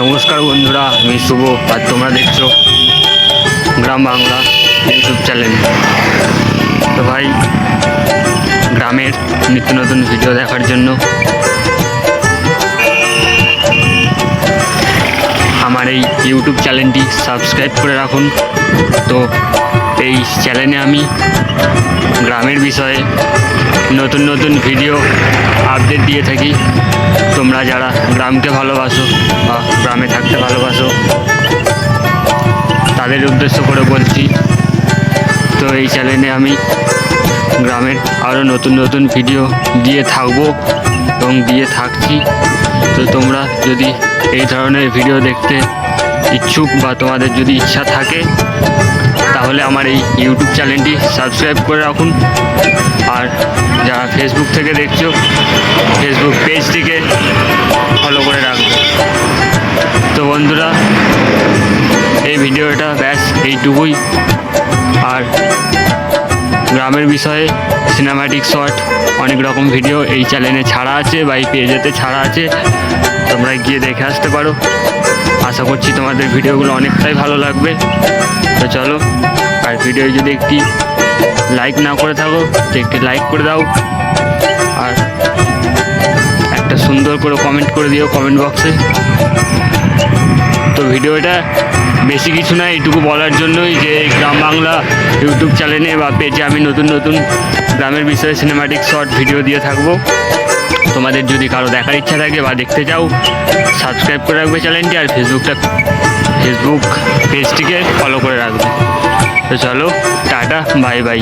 নমস্কার বন্ধুরা, আমি শুভ, আর তোমরা দেখছ গ্রাম বাংলা ইউটিউব চ্যানেল তো ভাই, গ্রামের নিত্য নতুন ভিডিও দেখার জন্য আমার এই ইউটিউব চ্যানেলটি সাবস্ক্রাইব করে রাখুন। তো এই চ্যানেলে আমি গ্রামের বিষয়ে নতুন নতুন ভিডিও আপডেট দিয়ে থাকি। তোমরা যারা গ্রামকে ভালোবাসো বা গ্রামে থাকতে ভালোবাসো, তাদের উদ্দেশ্য করে বলছি, তো এই চ্যানেলে আমি গ্রামের আরও নতুন নতুন ভিডিও দিয়ে থাকব এবং দিয়ে থাকছি। তো তোমরা যদি এই ধরনের ভিডিও দেখতে ইচ্ছুক বা তোমাদের যদি ইচ্ছা থাকে, তাহলে আমার এই ইউটিউব চ্যানেলটি সাবস্ক্রাইব করে রাখুন। আর যারা ফেসবুক থেকে দেখছ ফেসবুক পেজটিকে ফলো করে রাখবে। তো বন্ধুরা, এই ভিডিওটা ব্যাস, এইটুকুই। আর গ্রামের বিষয়ে সিনেমাটিক শট অনেক রকম ভিডিও এই চ্যানেলে ছাড়া আছে বা এই পেজেতে ছাড়া আছে। তোমরা গিয়ে দেখে আসতে পারো। আশা করছি তোমাদের ভিডিওগুলো অনেকটাই ভালো লাগবে। তো চলো, আর ভিডিও যদি একটি লাইক না করে থাকো তো একটি লাইক করে দাও। আর একটা সুন্দর করে কমেন্ট করে দিও কমেন্ট বক্সে তো ভিডিওটা বেশি কিছু না এইটুকু বলার জন্যই যে গ্রাম বাংলা ইউটিউব চ্যানেলে বা পেজে আমি নতুন নতুন গ্রামের বিষয়ে সিনেমাটিক শর্ট ভিডিও দিয়ে থাকব। তোমাদের যদি কারও দেখার ইচ্ছা থাকে বা দেখতে চাও সাবস্ক্রাইব করে রাখবে চ্যানেলটি আর ফেসবুকটা ফেসবুক পেজটিকে ফলো করে রাখবে। তো চলো, টাটা বাই বাই